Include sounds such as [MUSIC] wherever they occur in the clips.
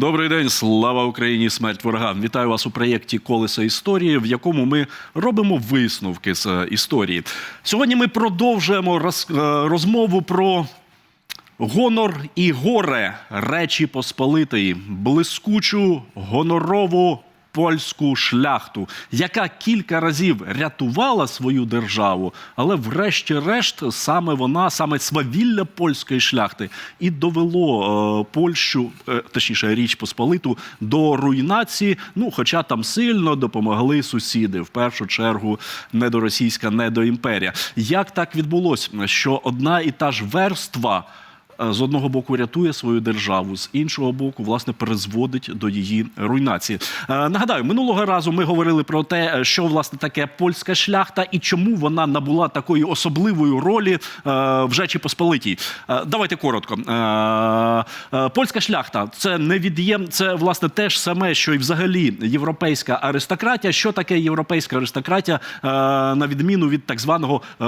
Добрий день, слава Україні! Смерть ворогам! Вітаю вас у проєкті Колеса історії, в якому ми робимо висновки з е, історії. Сьогодні ми продовжуємо е, розмову про гонор і горе Речі Посполитої, блискучу гонорову. Польську шляхту, яка кілька разів рятувала свою державу, але врешті-решт саме вона, саме свавілля польської шляхти, і довело е, Польщу, е, точніше Річ Посполиту, до руйнації. Ну, хоча там сильно допомогли сусіди, в першу чергу недоросійська недоімперія. Як так відбулося, що одна і та ж верства з одного боку рятує свою державу, з іншого боку, власне, призводить до її руйнації. Е, Нагадаю, минулого разу ми говорили про те, е, що власне таке польська шляхта і чому вона набула такої особливої ролі е, в Жечі Посполитій. Е, Давайте коротко. Е, е, Польська шляхта це невід'єм, це власне те ж саме, що і взагалі європейська аристократія. Що таке європейська аристократія, е, на відміну від так званого е,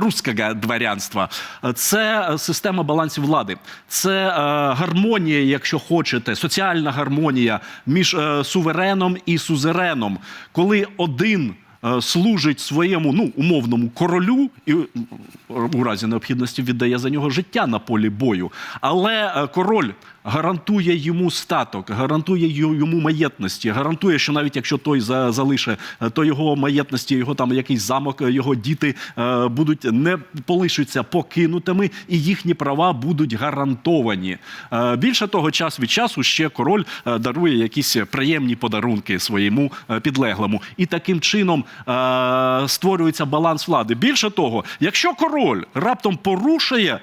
руського дворянства? Е, Це система балансів влади, це е, гармонія, якщо хочете, соціальна гармонія між е, сувереном і сузереном, коли один. е, Служить своєму ну умовному королю і у разі необхідності віддає за нього життя на полі бою. Але е, король гарантує йому статок, гарантує йому маєтності, гарантує, що навіть якщо той за- залише, е, то його маєтності, його там якийсь замок, е, його діти е, будуть не полишаться покинутими, і їхні права будуть гарантовані. Більше того, час від часу ще король дарує якісь приємні подарунки своєму підлеглому, і таким чином створюється баланс влади. Більше того, якщо король раптом порушує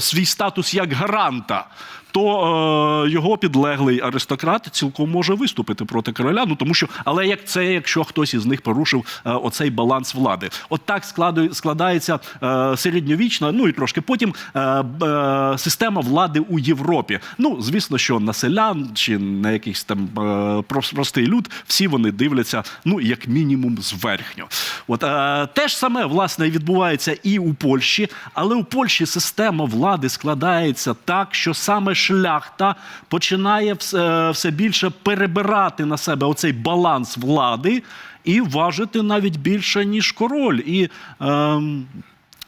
свій статус як гаранта. То е, його підлеглий аристократ цілком може виступити проти короля. Ну тому що, але як це, якщо хтось із них порушив е, оцей баланс влади, от так складує, складається е, середньовічна, ну і трошки потім е, е, система влади у Європі. Ну звісно, що на селян чи на якийсь там е, простий люд, всі вони дивляться, ну як мінімум, зверхньо. От е, те ж саме власне відбувається і у Польщі, але у Польщі система влади складається так, що саме шляхта починає все, все більше перебирати на себе оцей баланс влади і важити навіть більше, ніж король. І ем,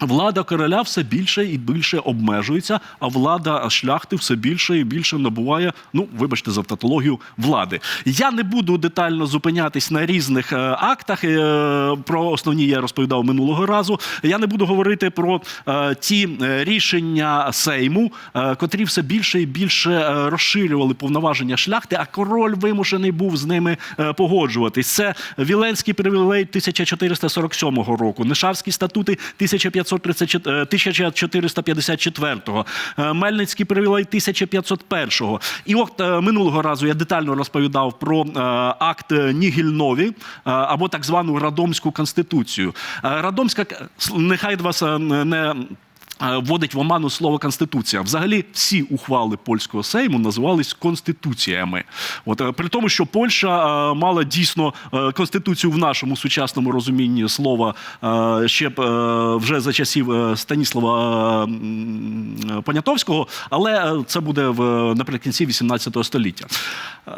Влада короля все більше і більше обмежується, а влада шляхти все більше і більше набуває. Ну, вибачте, за тавтологію влади. Я не буду детально зупинятись на різних е, актах. Е, про основні я розповідав минулого разу. Я не буду говорити про е, ті е, рішення Сейму, е, котрі все більше і більше е, розширювали повноваження шляхти. А король вимушений був з ними е, погоджуватись. Це Віленський привілей 1447 року, Нишавські статути 1500 1454-го, е, е, Мельницький привілей 1501-го. І от е, минулого разу я детально розповідав про акт Нігільнові або так звану Радомську конституцію. Радомська нехай вас не е, Вводить в оману слово конституція. Взагалі, всі ухвали польського сейму називались конституціями. От е, при тому, що Польща е, мала дійсно конституцію в нашому сучасному розумінні слова ще вже за часів Станіслава Понятовського, але це буде в наприкінці 18 століття.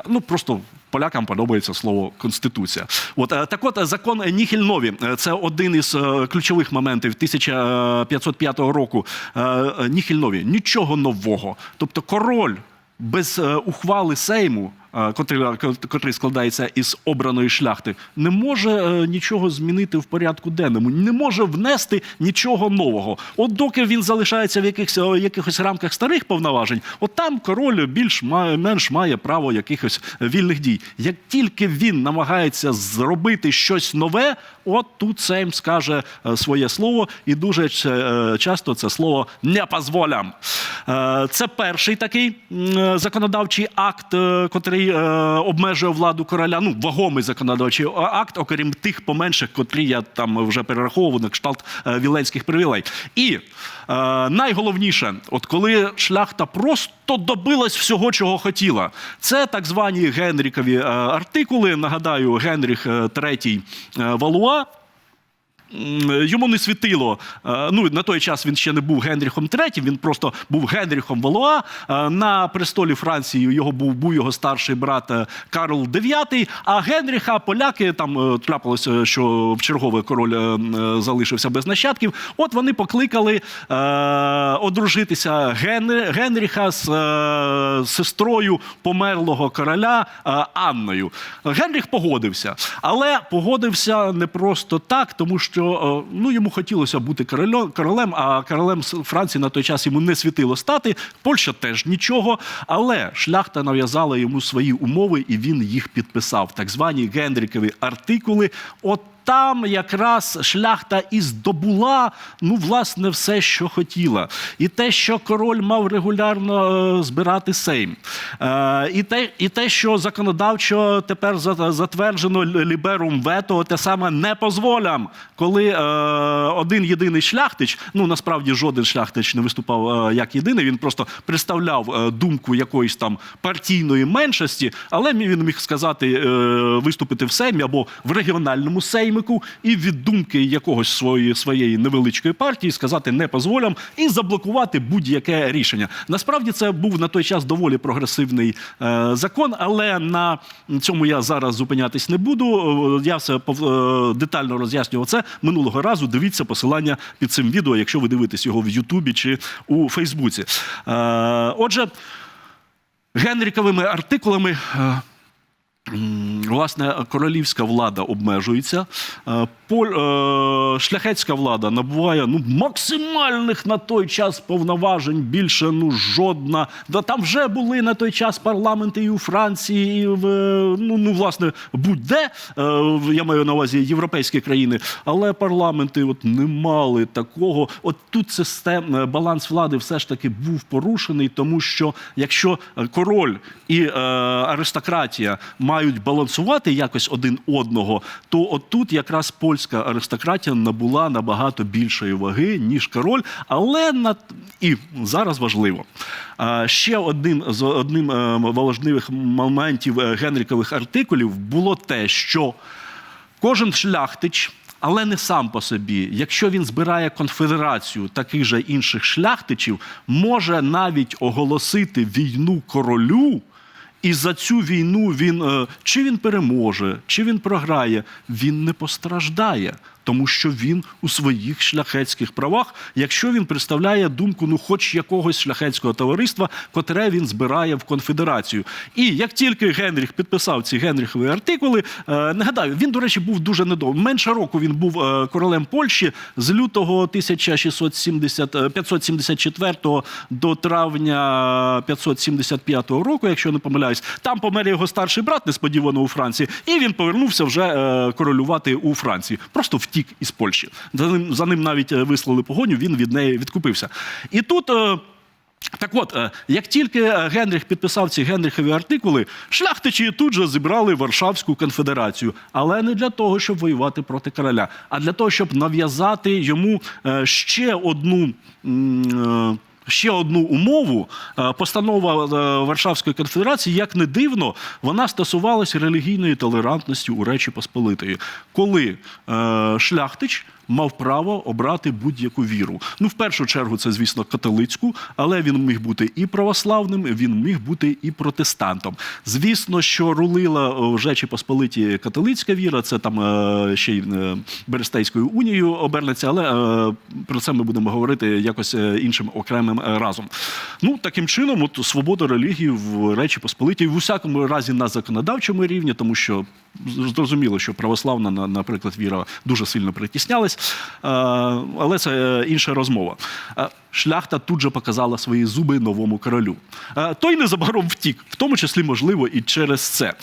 Ну просто полякам подобається слово конституція. От так, от закон Ніхельнові це один із ключових моментів 1505 року. Е, е, Ніхельнові нічого нового. Тобто король без е, ухвали Сейму. Е, Котрий, котрий складається із обраної шляхти, не може е, нічого змінити в порядку денному, не може внести нічого нового. От доки він залишається в якихось, е, якихось рамках старих повноважень, от там король більш має менш має право якихось вільних дій. Як тільки він намагається зробити щось нове, от тут Сейм скаже своє слово, і дуже часто це слово не позволям. Це перший такий законодавчий акт, е, котрий е, обмежує владу короля. Ну, вагомий законодавчий акт, окрім тих поменших, котрі я там вже перераховував на кшталт е, віленських привілей. І е, найголовніше, от коли шляхта просто добилась всього, чого хотіла, це так звані Генрікові е, артикули. Нагадаю, Генріх е, III е, Валуа. Йому не світило. е, Ну на той час він ще не був Генріхом III, він просто був Генріхом Валуа. Е, На престолі Франції його був, був його старший брат е, Карл IX, А Генріха поляки там трапилося, що в черговий король залишився без нащадків. От вони покликали е, одружитися Ген, Генріха з е, сестрою померлого короля е, Анною. Генріх погодився, але погодився не просто так, тому що е, ну, йому хотілося бути королем, королем, а королем Франції на той час йому не світило стати. Польща теж нічого. Але шляхта нав'язала йому свої умови, і він їх підписав. Так звані Генрікові артикули. От там якраз шляхта і здобула ну, власне, все, що хотіла. І те, що король мав регулярно е, збирати сейм, е, і те, і те, що законодавчо тепер затверджено ліберум вето, те саме не позволям, коли е, один єдиний шляхтич, ну насправді жоден шляхтич не виступав як єдиний, він просто представляв думку якоїсь там партійної меншості, але він міг сказати, виступити в сеймі або в регіональному сеймику і від думки якогось своєї, своєї невеличкої партії сказати не позволям і заблокувати будь-яке рішення. Насправді це був на той час доволі прогресивний е, закон, але на цьому я зараз зупинятись не буду. Е, Я все е, детально роз'яснював це минулого разу. Дивіться посилання під цим відео, якщо ви дивитесь його в Ютубі чи у Фейсбуці. Е, отже, Генріковими артикулами. е, Власне, королівська влада обмежується. Е, Поль, е, шляхетська влада набуває ну, максимальних на той час повноважень. Більше ну жодна. Да, там вже були на той час парламенти і у Франції, і в ну, ну власне будь-де. Е, я маю на увазі європейські країни, але парламенти от не мали такого. От тут систем, баланс влади все ж таки був порушений, тому що якщо король і е, аристократія мають балансувати якось один одного, то от тут якраз польська аристократія набула набагато більшої ваги, ніж король. Але на і зараз важливо. Ще одним з одним е, важливих моментів е, Генрікових артикулів було те, що Кожен шляхтич, але не сам по собі, якщо він збирає конфедерацію таких же інших шляхтичів, може навіть оголосити війну королю. І за цю війну він е, чи він переможе, чи він програє, він не постраждає, тому що він у своїх шляхетських правах, якщо він представляє думку, ну, хоч якогось шляхетського товариства, котре він збирає в конфедерацію. І як тільки Генріх підписав ці Генріхові артикули, е, нагадаю, він, до речі, був дуже недовго. Менше року він був е, королем Польщі з лютого 1670, е, 574 до травня 575 року, якщо не помиляюсь. Там помер його старший брат несподівано у Франції, і він повернувся вже королювати у Франції. Просто втік із Польщі. За ним, за ним навіть е, вислали погоню, він від неї відкупився. І тут. е, так от, е, як тільки Генріх підписав ці Генріхові артикули, шляхтичі тут же зібрали Варшавську конфедерацію, але не для того, щоб воювати проти короля, а для того, щоб нав'язати йому ще одну. Ще одну умову Е, постанова е, Варшавської конфедерації, як не дивно, вона стосувалася релігійної толерантності у Речі Посполитої, коли е, шляхтич мав право обрати будь-яку віру. Ну, в першу чергу, це, звісно, католицьку, але він міг бути і православним, він міг бути і протестантом. Звісно, що рулила е, в Речі Посполиті католицька віра, це там е, ще й е, Берестейською унією обернеться, але про це ми будемо говорити якось іншим окремим разом. Ну, таким чином, от свобода релігії в Речі Посполитій, в усякому разі на законодавчому рівні, тому що зрозуміло, що православна, наприклад, віра дуже сильно притіснялась, е, але це е, інша розмова. Е, Шляхта тут же показала свої зуби новому королю. Е, Той незабаром втік, в тому числі, можливо, і через це.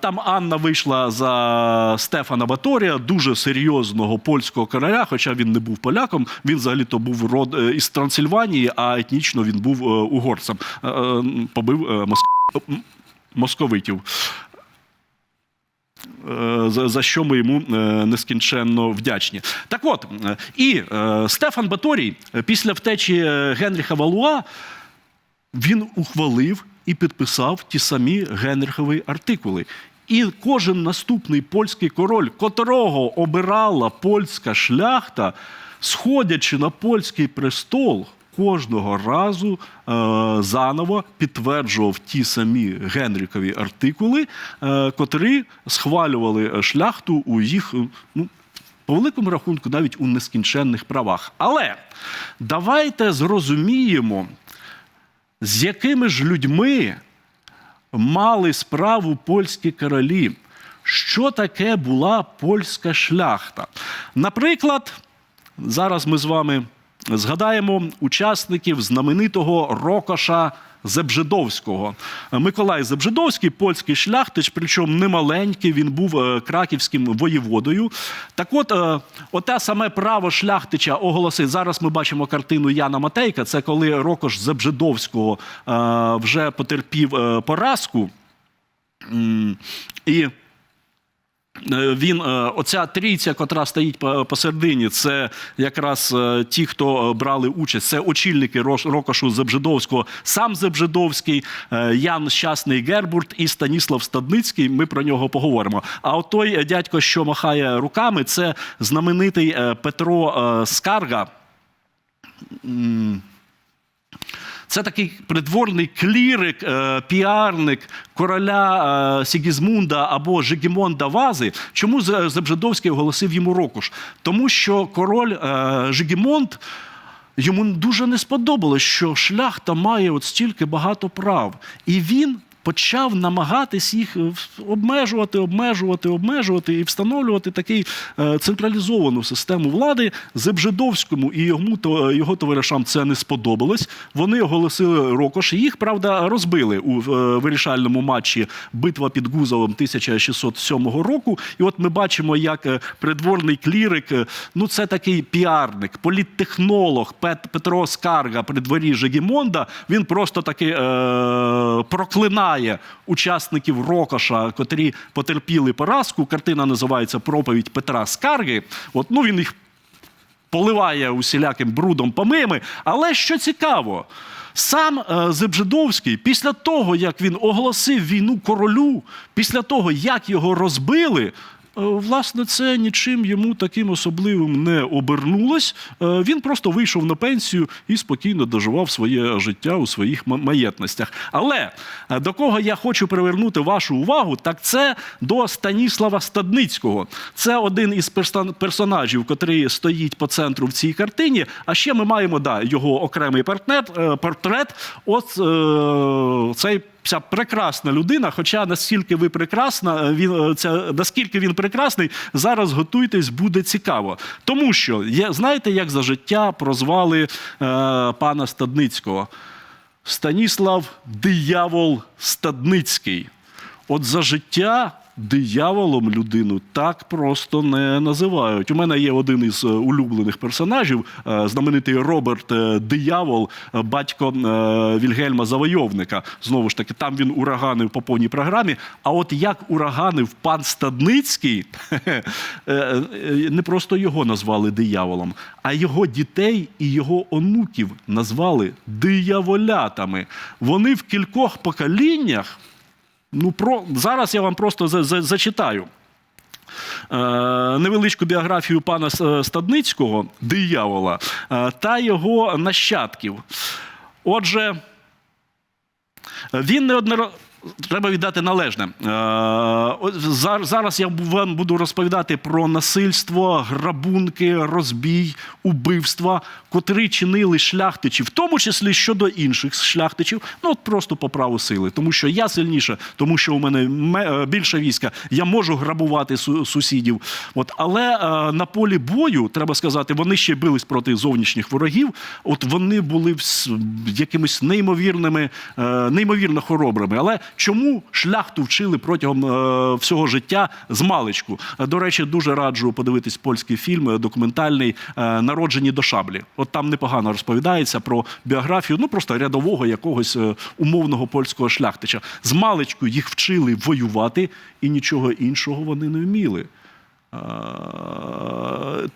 Там Анна вийшла за Стефана Баторія, дуже серйозного польського короля, хоча він не був поляком. Він взагалі-то був род із Трансильванії, а етнічно він був угорцем. Побив московитів. Е, За, що ми йому е, нескінченно вдячні. Так от, е, і Стефан Баторій після втечі Генріха Валуа він ухвалив і підписав ті самі Генріхові артикули. І кожен наступний польський король, котрого обирала польська шляхта, сходячи на польський престол, кожного разу е, заново підтверджував ті самі Генрікові артикули, е, котрі схвалювали шляхту у їх е, ну, по великому рахунку навіть у нескінченних правах. Але давайте зрозуміємо, з якими ж людьми мали справу польські королі. Що таке була польська шляхта? Наприклад, зараз ми з вами згадаємо учасників знаменитого Рокоша Зебжидовського. Миколай Зебжидовський, польський шляхтич, причому не маленький, він був е, краківським воєводою. Так от, е, оте саме право шляхтича оголосив. Зараз ми бачимо картину Яна Матейка. Це коли Рокош Зебжидовського е, вже потерпів поразку. І він, е, оця трійця, котра стоїть посередині, це якраз е, ті, хто е, брали участь. Це очільники Рокошу Зебжидовського, сам Зебжидовський, е, Ян Щасний Гербурт і Станіслав Стадницький. Ми про нього поговоримо. А от той е, дядько, що махає руками, це знаменитий е, Петро е, Скарга. Це такий придворний клірик, е, піарник короля е, Сігізмунда або Жигімонда Вази. Чому Забжедовський оголосив йому Рокуш? Тому що король е, Жигімонд. Йому дуже не сподобалось, що шляхта має от стільки багато прав. І він почав намагатись їх е, обмежувати, обмежувати, обмежувати і встановлювати такий е, централізовану систему влади. Зебжидовському і йому його товаришам це не сподобалось. Вони оголосили Рокош. Їх правда розбили у е, вирішальному матчі Битва під Гузовом 1607 року. І от ми бачимо, як е, придворний клірик, е, ну це такий піарник, політтехнолог Петро Скарга при дворі Жегімонда. Він просто таки е, проклинає учасників Рокоша, котрі потерпіли поразку. Картина називається Проповідь Петра Скарги. От ну він їх поливає усіляким брудом помими. Але що цікаво, сам Зебжедовський, Зебжидовський, після того, як він оголосив війну королю, після того, як його розбили. Е, Власне, це нічим йому таким особливим не обернулось. Е, Він просто вийшов на пенсію і спокійно доживав своє життя у своїх маєтностях. Але е, до кого я хочу привернути вашу увагу, так це до Станіслава Стадницького. Це один із персонажів, який стоїть по центру в цій картині. А ще ми маємо да, його окремий портрет. е, портрет. От цей. Ця прекрасна людина, хоча наскільки ви прекрасна, е, він е, ця, наскільки він прекрасний, зараз готуйтесь, буде цікаво. Тому що знаєте, як за життя прозвали е, пана Стадницького? Станіслав Диявол Стадницький. От за життя дияволом людину так просто не називають. У мене є один із е, улюблених персонажів, е, знаменитий Роберт е, Диявол, батько Вільгельма Завойовника. Знову ж таки, там він ураганив по повній програмі. А от як ураганив пан Стадницький, [LAUGHS] не просто його назвали дияволом, а його дітей і його онуків назвали дияволятами. Вони в кількох поколіннях. Ну, про зараз я вам просто за, за, зачитаю. Е, невеличку біографію пана Стадницького, диявола, е, та його нащадків. Отже, він неодноразово. Треба віддати належне. Е, Зараз я вам буду розповідати про насильство, грабунки, розбій, убивства, котрі чинили шляхтичі, в тому числі щодо інших шляхтичів, ну от просто по праву сили. Тому що я сильніше, тому що у мене ме- е, більше війська, я можу грабувати су- сусідів. От, але е, на полі бою, треба сказати, вони ще бились проти зовнішніх ворогів. От вони були якимись неймовірними, неймовірно хоробрими. Але чому шляхту вчили протягом е, всього життя з маличку? До речі, дуже раджу подивитись польський фільм е, документальний е, Народжені до шаблі. От там непогано розповідається про біографію, ну просто рядового якогось умовного польського шляхтича. З маличку їх вчили воювати, і нічого іншого вони не вміли. Е,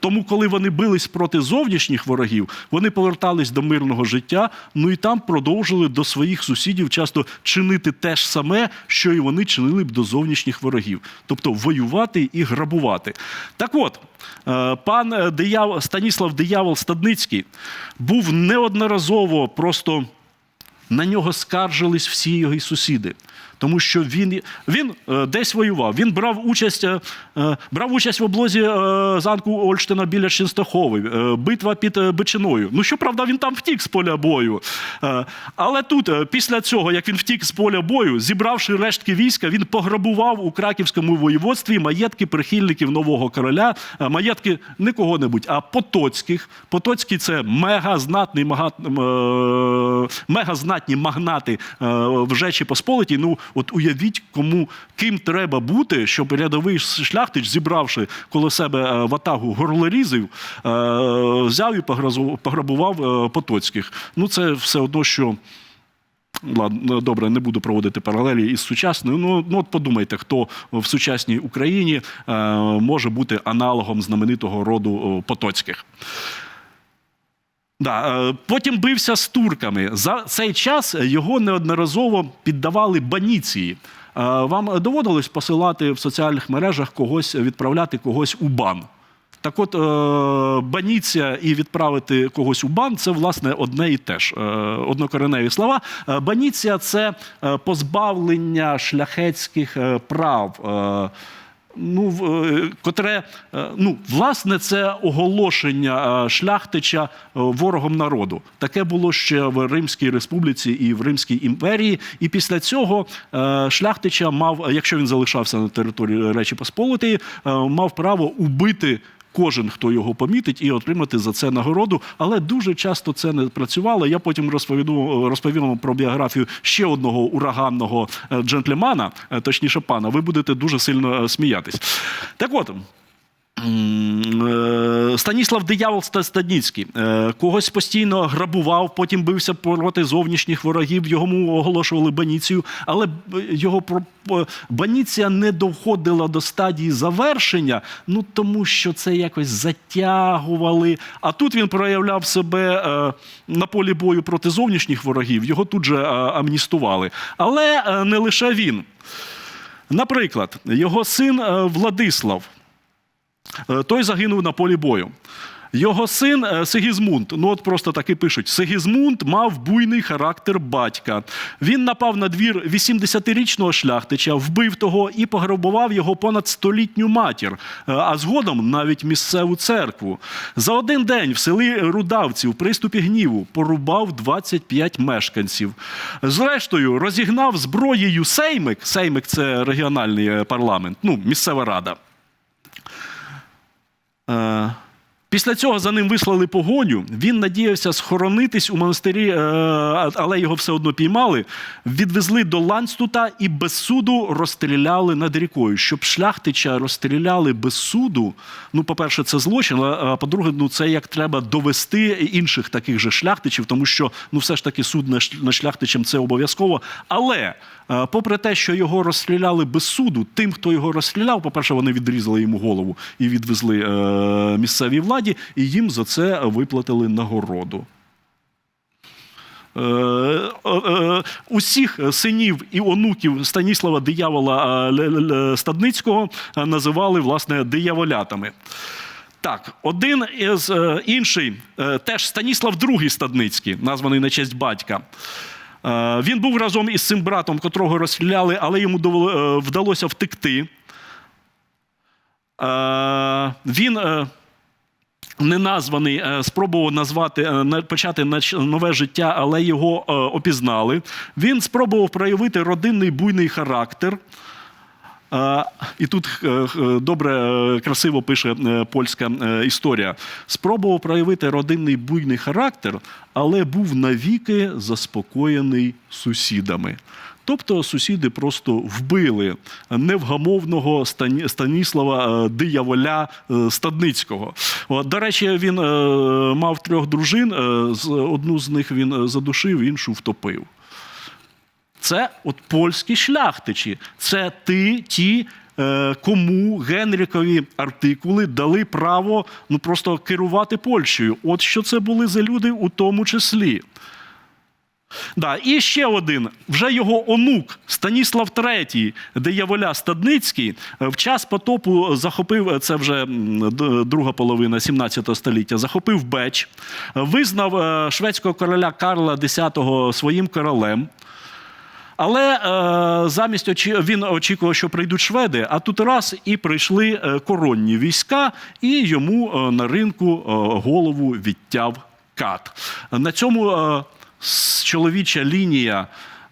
Тому, коли вони бились проти зовнішніх ворогів, вони повертались до мирного життя, ну і там продовжили до своїх сусідів часто чинити те ж саме, що і вони чинили б до зовнішніх ворогів, тобто воювати і грабувати. Так от, е, пан е, Диявол, Станіслав Диявол Стадницький був неодноразово просто на нього скаржились всі його сусіди. Тому що він, він е, десь воював. Він брав участь, е, е, брав участь в облозі замку Ольштина біля Ченстахови, е, битва під Бичиною. Ну, щоправда, він там втік з поля бою. Але тут, після цього, як він втік з поля бою, зібравши рештки війська, він пограбував у краківському воєводстві маєтки прихильників нового короля, маєтки не кого-небудь, а Потоцьких. Потоцький це мегазнатний мегазнатні магнати в Жечі Посполитій. Ну, от уявіть, кому ким треба бути, щоб рядовий шляхтич, зібравши коло себе е, ватагу горлорізів, е, взяв і пограбував е, Потоцьких. Ну, це все одно, що. Ладно, добре, не буду проводити паралелі із сучасною. Ну, ну от подумайте, хто в сучасній Україні е, може бути аналогом знаменитого роду Потоцьких. Да, е, потім бився з турками. За цей час його неодноразово піддавали баніції. Е, Вам доводилось посилати в соціальних мережах когось, відправляти когось у бан. Так от, е, баніція і відправити когось у бан це власне одне і те ж. Однокореневі слова. Баніція це позбавлення шляхетських прав. Ну, е, котре, е, ну, власне, це оголошення е, шляхтича ворогом народу. Таке було ще в Римській республіці і в Римській імперії. І після цього шляхтича мав, якщо він залишався на території Речі Посполитої, мав право убити. Кожен, хто його помітить, і отримати за це нагороду, але дуже часто це не працювало. Я потім розповіду розповім про біографію ще одного ураганного е, джентльмена, е, точніше пана. Ви будете дуже сильно е, сміятись. Так от. Е, Станіслав Диявол Стадніцький е, когось постійно грабував, потім бився проти зовнішніх ворогів. Йому оголошували баніцію, але його баніція не доходила до стадії завершення, ну тому що це якось затягували. А тут він проявляв себе е, на полі бою проти зовнішніх ворогів. Його тут же амністували. Але не лише він. Наприклад, його син Владислав. Е, Той загинув на полі бою. Його син е, Сигізмунд, ну от просто таки пишуть: Сигізмунд мав буйний характер батька. Він напав на двір 80-річного шляхтича, вбив того і пограбував його понад столітню матір, е, а згодом навіть місцеву церкву. За один день в селі Рудавці в приступі гніву порубав 25 мешканців. Зрештою, розігнав зброєю Сеймик. Сеймик це регіональний парламент, ну, місцева рада. Е, Після цього за ним вислали погоню. Він надіявся схоронитись у монастирі, е, але його все одно піймали. Відвезли до Ланстута і без суду розстріляли над рікою. Щоб шляхтича розстріляли без суду. Ну, по-перше, це злочин. А по-друге, ну це як треба довести інших таких же шляхтичів, тому що ну все ж таки суд над шляхтичем це обов'язково. Але е, попри те, що його розстріляли без суду, тим, хто його розстріляв, по-перше, вони відрізали йому голову і відвезли е, місцевій владі, і їм за це виплатили нагороду. Е, е, е, Усіх синів і онуків Станіслава Диявола Стадницького називали власне дияволятами. Так, один із інший, теж Станіслав II Стадницький, названий на честь батька. Він був разом із цим братом, котрого розстріляли, але йому вдалося втекти. Він е, неназваний, е, спробував назвати, е, почати нове життя, але його е, опізнали. Він спробував проявити родинний буйний характер. І тут добре, красиво пише польська історія. Спробував проявити родинний буйний характер, але був навіки заспокоєний сусідами. Тобто сусіди просто вбили невгамовного Станіслава е, дияволя е, Стадницького. До речі, він е, мав трьох дружин. Одну з них він задушив, іншу втопив. Це от польські шляхтичі. Це ти, ті, кому Генрікові артикули дали право ну просто керувати Польщею. От що це були за люди у тому числі. Да, і ще один, вже його онук Станіслав III, дияволя Стадницький, е, в час потопу захопив е, це вже друга половина 17 століття. Захопив Беч, визнав е, шведського короля Карла X своїм королем. Але е, замість очі... він очікував, що прийдуть шведи, а тут раз і прийшли коронні війська, і йому на ринку голову відтяв кат. На цьому чоловіча лінія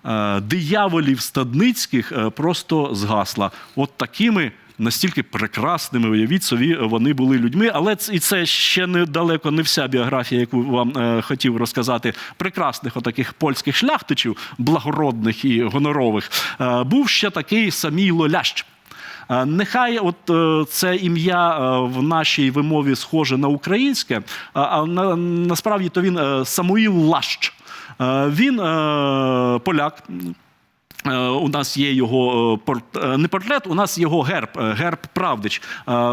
е, дияволів стадницьких е, просто згасла. От такими. Настільки прекрасними, уявіть собі, вони були людьми, але і це ще недалеко не вся біографія, яку вам е, хотів розказати прекрасних отаких польських шляхтичів, благородних і гонорових. Е, був ще такий Самійло Лящ. Е, Нехай от е, це ім'я е, в нашій вимові схоже на українське, а- на, насправді то він е, Самуїл Лащ. Е, Він е, поляк. Е, У нас є його порт- не портрет, у нас його герб, герб Правдич.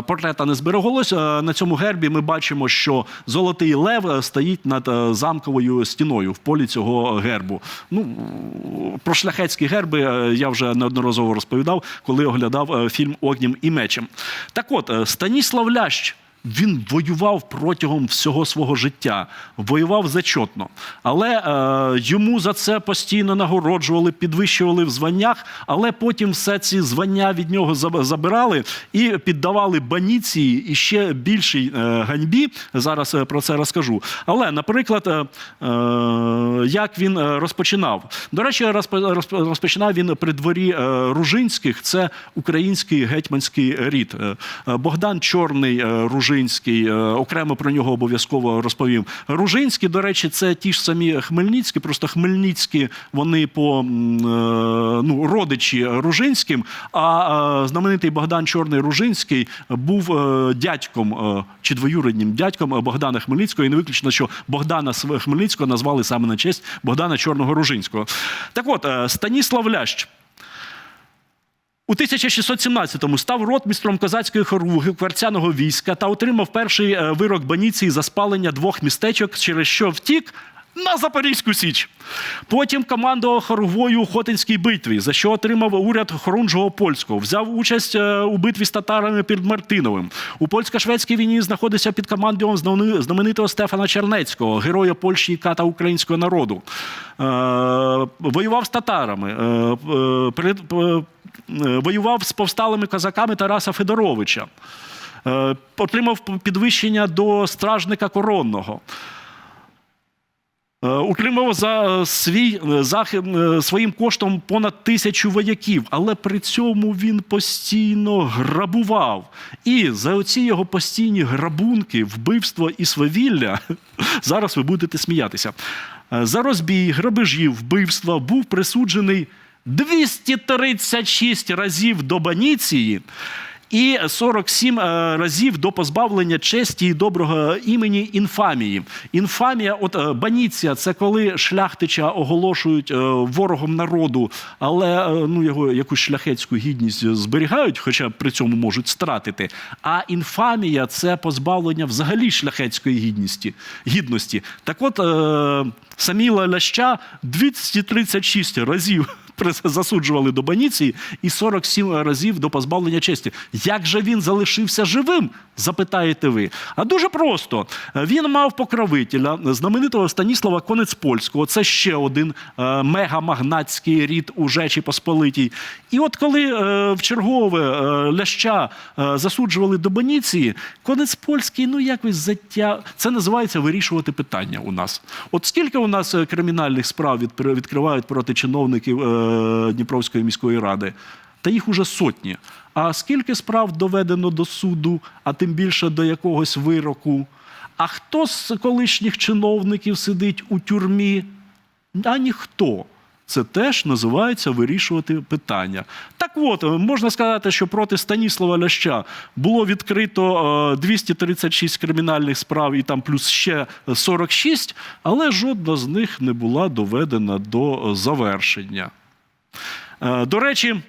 Портрета не збереглось. На цьому гербі ми бачимо, що золотий лев стоїть над замковою стіною в полі цього гербу. Ну, про шляхетські герби я вже неодноразово розповідав, коли оглядав фільм Огнім і мечем. Так от, Станіслав Лящ. Він воював протягом всього свого життя, воював зачотно. Але е, йому за це постійно нагороджували, підвищували в званнях, але потім все ці звання від нього забирали і піддавали баніції і ще більшій е, ганьбі. Зараз е, про це розкажу. Але, наприклад, е, е, як він е, розпочинав? До речі, розпо- розп- розпочинав він при дворі е, Ружинських. Це український гетьманський рід. Е, Богдан Чорний е, Ружинський. е, Окремо про нього обов'язково розповім. Ружинські, до речі, це ті ж самі Хмельницькі, просто Хмельницькі вони по е, ну, родичі Ружинським. А е, знаменитий Богдан Чорний Ружинський був дядьком чи двоюріднім дядьком Богдана Хмельницького. І не виключно, що Богдана Хмельницького назвали саме на честь Богдана Чорного Ружинського. Так от, Станіслав Лящ. У 1617-му став ротмістром козацької хоруги кварцяного війська та отримав перший е, вирок баніції за спалення двох містечок, через що втік на Запорізьку Січ. Потім командував хоругвою у Хотинській битві, за що отримав уряд Хорунжого польського. Взяв участь е, у битві з татарами під Мартиновим. У польсько-шведській війні знаходився під знамени- знаменитого Стефана Чернецького, героя Польщі і ката українського народу. Е, воював з татарами. Е, воював з повсталими козаками Тараса Федоровича. Отримав підвищення до стражника коронного. Е, Утримав за е, свій е, е, своїм коштом понад тисячу вояків, але при цьому він постійно грабував. І за оці його постійні грабунки, вбивство і свавілля, [LAUGHS] зараз ви будете сміятися. За розбій, грабежів, вбивства був присуджений 236 разів до баніції. І 47 е, разів до позбавлення честі і доброго імені інфамії. Інфамія, от е, баніція, це коли шляхтича оголошують е, ворогом народу, але ну його якусь шляхетську гідність зберігають, хоча при цьому можуть стратити. А інфамія це позбавлення взагалі шляхетської гідності. гідності. Так от Саміла Ляща 236 разів засуджували до баніції і 47 разів до позбавлення честі. Як же він залишився живим? Запитаєте ви. А дуже просто. Він мав покровителя знаменитого Станіслава Конецпольського. Це ще один е, мегамагнатський рід у Жечі Посполитій. І от коли е, в чергове е, ляща засуджували до баніції, Конецпольський, ну якось заття. Це називається вирішувати питання у нас. От скільки у нас кримінальних справ відпри- відкривають проти чиновників Дніпровської міської ради? Та їх уже сотні. А скільки справ доведено до суду, а тим більше до якогось вироку? А хто з колишніх чиновників сидить у тюрмі? А ніхто. Це теж називається вирішувати питання. Так от, е, можна сказати, що проти Станіслава Ляща було відкрито е, 236 кримінальних справ і там плюс ще 46, але жодна з них не була доведена до е, завершення. Е, До речі,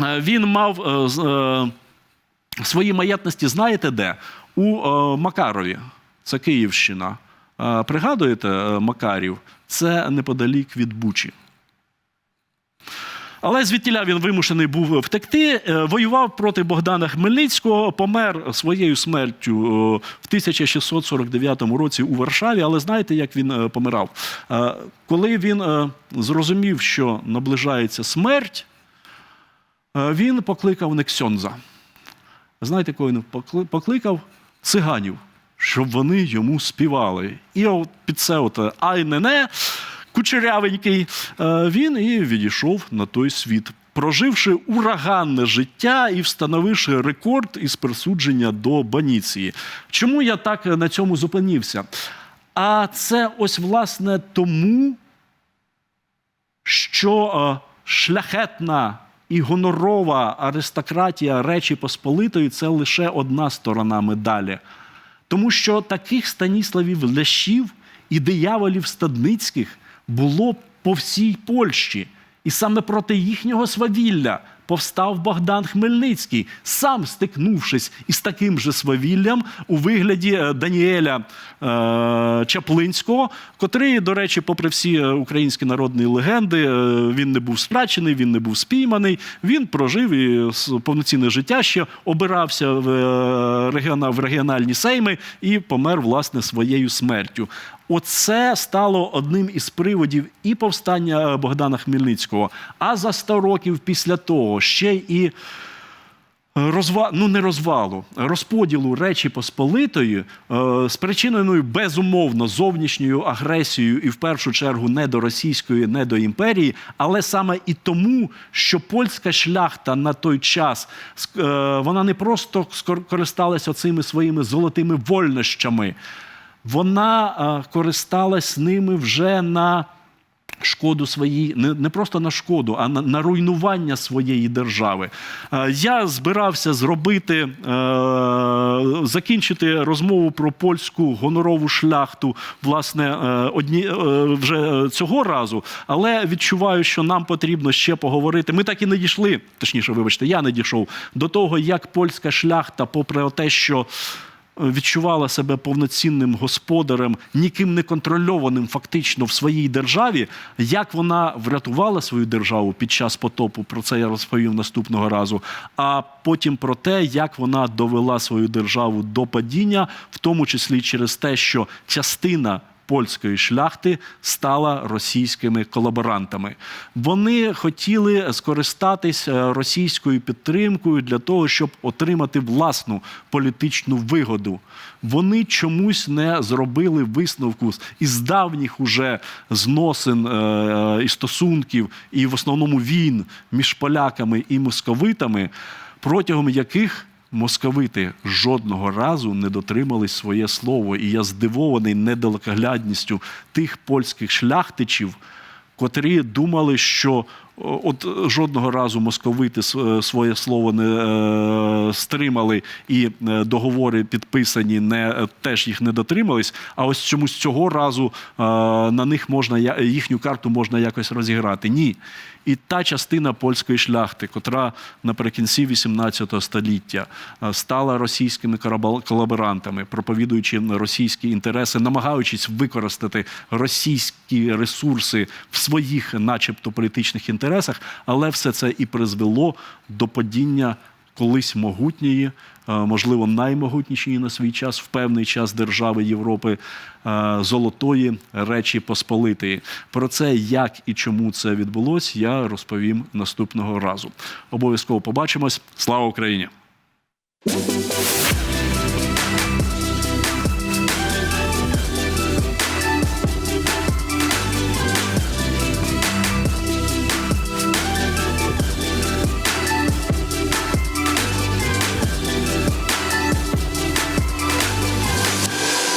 Е, Він мав е, свої маєтності, знаєте де? У Макарові. Це Київщина. Пригадуєте Макарів? Це неподалік від Бучі. Але звідтіля він вимушений був втекти. Е, Воював проти Богдана Хмельницького, помер своєю смертю е, в 1649 році у Варшаві. Але знаєте, як він е, помирав? Коли він зрозумів, що наближається смерть, він покликав Нексьонза. Знаєте, кого він покликав? Циганів, щоб вони йому співали. І от під це от ай не не кучерявенький, е, він і відійшов на той світ, проживши ураганне життя і встановивши рекорд із присудження до баніції. Чому я так е, на цьому зупинився? А це ось власне тому, що е, шляхетна і гонорова аристократія Речі Посполитої це лише одна сторона медалі. Тому що таких Станіславів Лящів і дияволів Стадницьких було по всій Польщі. І саме проти їхнього свавілля повстав Богдан Хмельницький, сам стикнувшись із таким же свавіллям у вигляді е, Даніеля е, Чаплинського, котрий, до речі, попри всі е, українські народні легенди, е, він не був страчений, він не був спійманий. Він прожив і повноцінне життя ще обирався в, регіона- в регіональні сейми і помер власне своєю смертю. Оце стало одним із приводів і повстання Богдана Хмельницького. А за 100 років після того ще і розва... ну не розвалу, розподілу Речі Посполитої, е, спричиненою безумовно зовнішньою агресією, і в першу чергу не до російської, не до імперії, але саме і тому, що польська шляхта на той час е, вона не просто скор- користалася цими своїми золотими вольнощами, вона е, користалась ними вже на шкоду своїй, не, просто на шкоду, а на, на руйнування своєї держави. Е, Я збирався зробити, е, закінчити розмову про польську гонорову шляхту, власне, одні, вже цього разу, але відчуваю, що нам потрібно ще поговорити. Ми так і не дійшли, точніше, вибачте, я не дійшов до того, як польська шляхта, попри те, що відчувала себе повноцінним господарем, ніким не контрольованим фактично в своїй державі. Як вона врятувала свою державу під час потопу, про це я розповів наступного разу. А потім про те, як вона довела свою державу до падіння, в тому числі через те, що частина. Польської шляхти стала російськими колаборантами. Вони хотіли скористатись е, російською підтримкою для того, щоб отримати власну політичну вигоду. Вони чомусь не зробили висновку із давніх уже зносин е, і стосунків, і в основному війн між поляками і московитами, протягом яких Московити жодного разу не дотримали своє слово, і я здивований недалекоглядністю тих польських шляхтичів, котрі думали, що от жодного разу московити е, своє слово не е, стримали, і е, договори підписані, не е, теж їх не дотримались. А ось чомусь цього разу е, на них можна їхню карту можна якось розіграти. Ні. І та частина польської шляхти, котра наприкінці 18 століття е, стала російськими колаборантами, проповідуючи російські інтереси, намагаючись використати російські ресурси в своїх, начебто, політичних інтересах, але все це і призвело до падіння колись могутньої, е, можливо, наймогутнішої на свій час, в певний час держави Європи е, золотої речі Посполитої. Про це, як і чому це відбулось, я розповім наступного разу. Обов'язково побачимось. Слава Україні!